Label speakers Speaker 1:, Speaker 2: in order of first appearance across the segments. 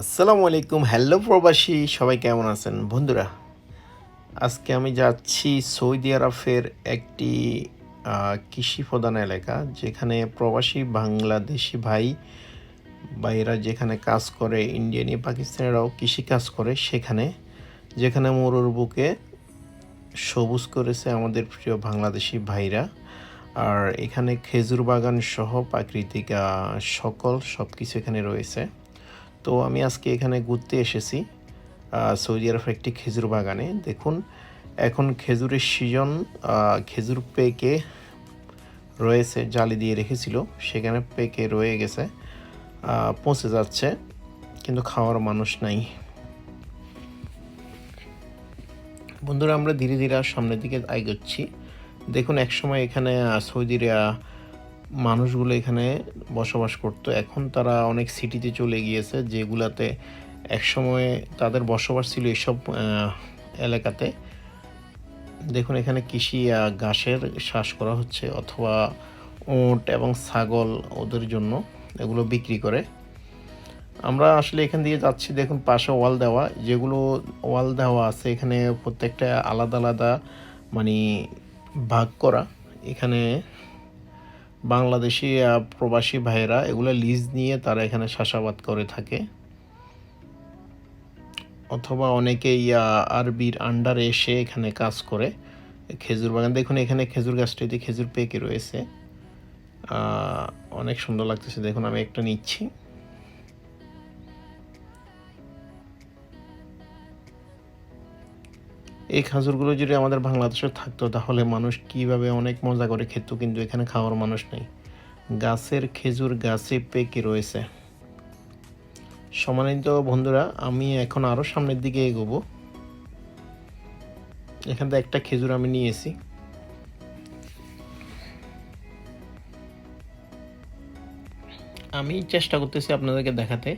Speaker 1: আসসালামু আলাইকুম। হ্যালো প্রবাসী, সবাই কেমন আছেন? বন্ধুরা, আজকে আমি যাচ্ছি সৌদি আরবের একটি কৃষি প্রধান এলাকা, যেখানে প্রবাসী বাংলাদেশি ভাই ভাইয়েরা যেখানে কাজ করে ইন্ডিয়ানি পাকিস্তানিরাও কৃষি কাজ করে, সেখানে, যেখানে মরুর বুকে সবুজ করেছে আমাদের প্রিয় বাংলাদেশি ভাইরা। আর এখানে খেজুর বাগান সহ প্রাকৃতিক সকল সব কিছু এখানে রয়েছে। তো আমি আজকে এখানে ঘুরতে এসেছি সৌদি আরবের একটি খেজুর বাগানে। দেখুন, এখন খেজুরের সিজন খেজুর পেকে রয়েছে, জালি দিয়ে রেখেছিল, সেখানে পেকে রয়ে গেছে পচে যাচ্ছে, কিন্তু খাওয়ার মানুষ নাই। বন্ধুরা, আমরা ধীরে ধীরে সামনের দিকে এগোচ্ছি। দেখুন, একসময় এখানে সৌদির মানুষগুলো এখানে বসবাস করতো। এখন তারা অনেক সিটিতে চলে গিয়েছে, যেগুলাতে একসময় তাদের বসবাস ছিল এসব এলাকাতে। দেখুন, এখানে কৃষি ঘাসের চাষ করা হচ্ছে, অথবা ওট এবং ছাগল ওদের জন্য এগুলো বিক্রি করে। আমরা আসলে এখান দিয়ে যাচ্ছি, দেখুন, পাশে ওয়াল দেওয়া। যেগুলো ওয়াল দেওয়া আছে, এখানে প্রত্যেকটা আলাদা আলাদা মানে ভাগ করা। এখানে বাংলাদেশি প্রবাসী ভাইয়েরা এগুলো লিজ নিয়ে তারা এখানে চাষাবাদ করে থাকে। অথবা অনেকেই আরবির আন্ডারে এসে এখানে কাজ করে। খেজুর বাগান, দেখুন এখানে খেজুর গাছটিতে খেজুর পেকে রয়েছে। অনেক সুন্দর লাগতেছে। দেখুন আমি একটা নিচ্ছি। এই খাজুরগুলো যদি আমাদের বাংলাদেশে থাকতো, তাহলে মানুষ কীভাবে অনেক মজা করে খেত, কিন্তু এখানে খাওয়ার মানুষ নেই। গাছের খেজুর গাছে পেকে রয়েছে। সম্মানিত বন্ধুরা, আমি এখন আরও সামনের দিকে এগোবো। এখান থেকে একটা খেজুর আমি নিয়েছি। আমি চেষ্টা করতেছি আপনাদেরকে দেখাতে।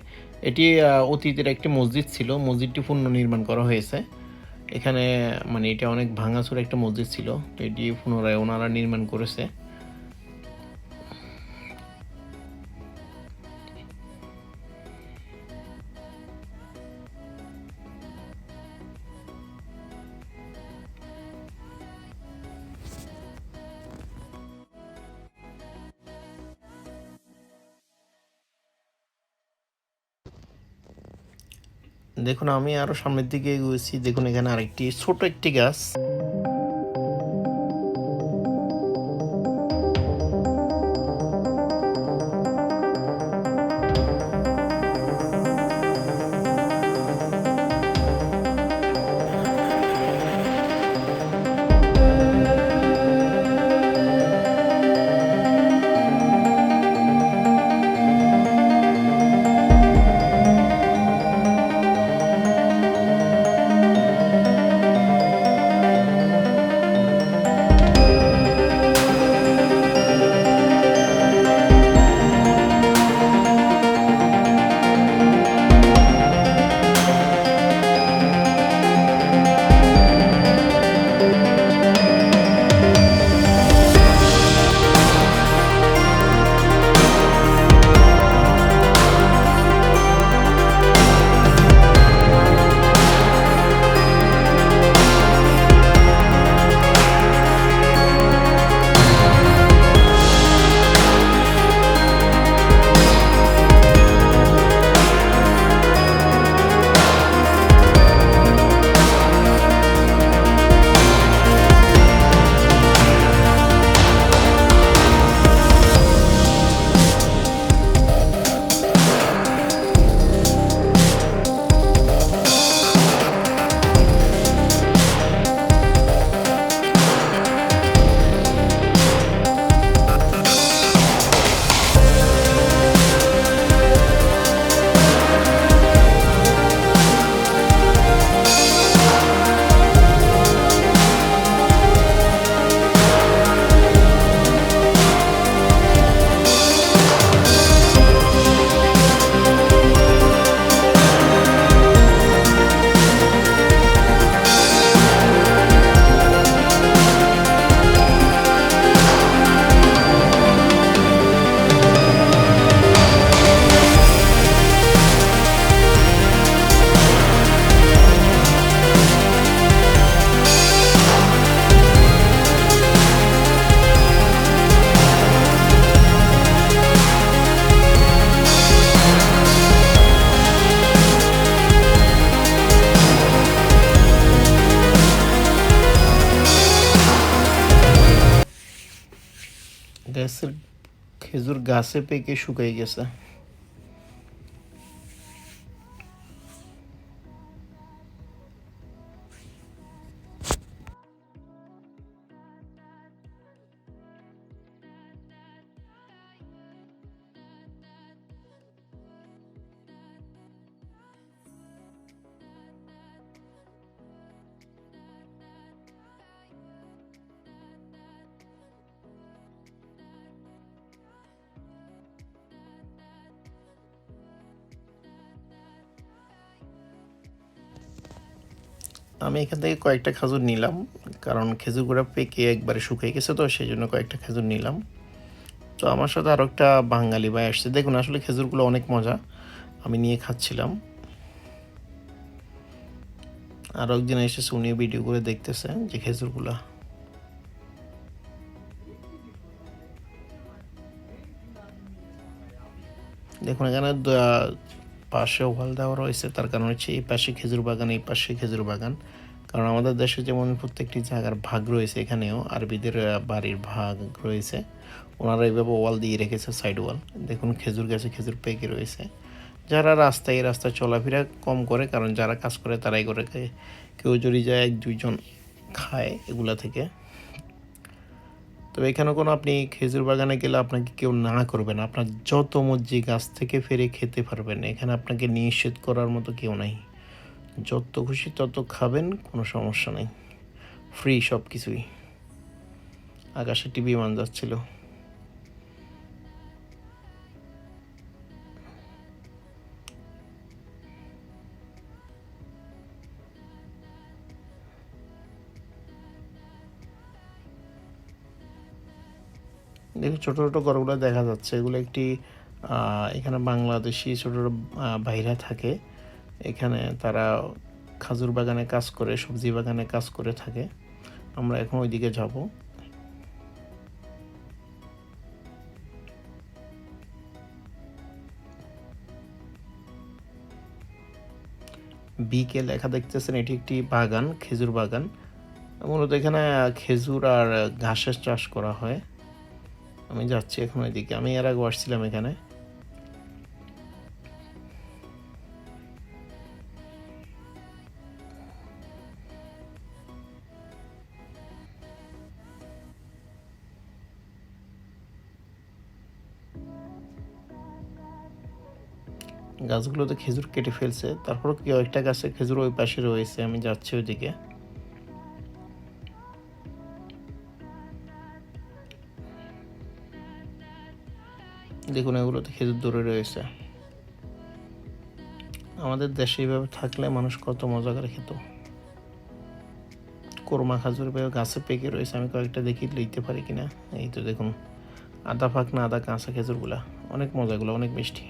Speaker 1: এটি অতীতের একটি মসজিদ ছিল। মসজিদটি পুনর্নির্মাণ করা হয়েছে। এখানে মানে এটা অনেক ভাঙাচোর একটা মসজিদ ছিল। তো এটি পুনরায় ওনারা নির্মাণ করেছে। দেখুন আমি আরও সামনের দিকে গেছি দেখুন এখানে আরেকটি ছোট একটি গাছ। গাছের খেজুর গাছে পেকে শুকাই গেছে আমি এখান থেকে কয়েকটা খেজুর নিলাম, কারণ খেজুরগুলো পেকে একবারে শুকিয়ে গেছে তো সেই জন্য কয়েকটা খেজুর নিলাম। তো আমার সাথে আরও একটা বাঙালি ভাই আসছে। দেখুন, আসলে খেজুরগুলো অনেক মজা, আমি নিয়ে খাচ্ছিলাম। আর একজন এসেছে উনি ভিডিও করে দেখতেছে যে খেজুরগুলা। দেখুন, এখানে পাশে ওয়াল দেওয়া রয়েছে, তার কারণ হচ্ছে এই পাশে খেজুর বাগান, এই পাশে খেজুর বাগান। কারণ আমাদের দেশে যেমন প্রত্যেকটি জায়গার ভাগ রয়েছে এখানেও, আরবিদের বাড়ির ভাগ রয়েছে। ওনারা এইভাবে ওয়াল দিয়ে রেখেছে, সাইড ওয়াল। দেখুন, খেজুর গাছে খেজুর পেকে রয়েছে। যারা রাস্তায়, এই রাস্তায় চলাফেরা কম করে, কারণ যারা কাজ করে, তারাই করে। কেউ যদি যায় এক দুইজন খায় এগুলা থেকে। তবে এখানে কোনো আপনি খেজুর বাগানে গেলে আপনাকে কেউ না করবেন আপনার যত মর্জি গাছ থেকে ফেরে খেতে পারবেন। এখানে আপনাকে নিষেধ করার মতো কেউ নাই। যত খুশি তত খাবেন, কোনো সমস্যা নেই। ফ্রি সব কিছুই আকাশে টিভি মান যাচ্ছিল ছোট ছোট ঘরগুলো দেখা যাচ্ছে। এগুলো একটি এখানে বাংলাদেশি ছোট ছোট ভাইরা থাকে। এখানে তারা খাজুর বাগানে কাজ করে, সবজি বাগানে কাজ করে থাকে। আমরা এখন ওইদিকে যাব। বিকে লেখা দেখতেছেন, এটি একটি বাগান, খেজুর বাগান। মূলত এখানে খেজুর আর ঘাসের চাষ করা হয়। আমি যাচ্ছি এখন ওইদিকে। আমি এর আগে আসছিলাম এখানে। গাছগুলোতে খেজুর কেটে ফেলছে। তারপর কেউ একটা গাছে খেজুর ওই পাশে রয়েছে। আমি যাচ্ছি ওইদিকে। দেখুন, এগুলোতে খেজুর দূরে রয়েছে। আমাদের দেশে এইভাবে থাকলে মানুষ কত মজা করে খেত। কোরমা খাজুর এভাবে গাছে পেকে রয়েছে, আমি কয়েকটা দেখি লিখতে পারি কিনা। এই তো দেখুন, আদা ফাঁক না আদা কাঁচা খেজুরগুলা, অনেক মজাগুলো, অনেক মিষ্টি।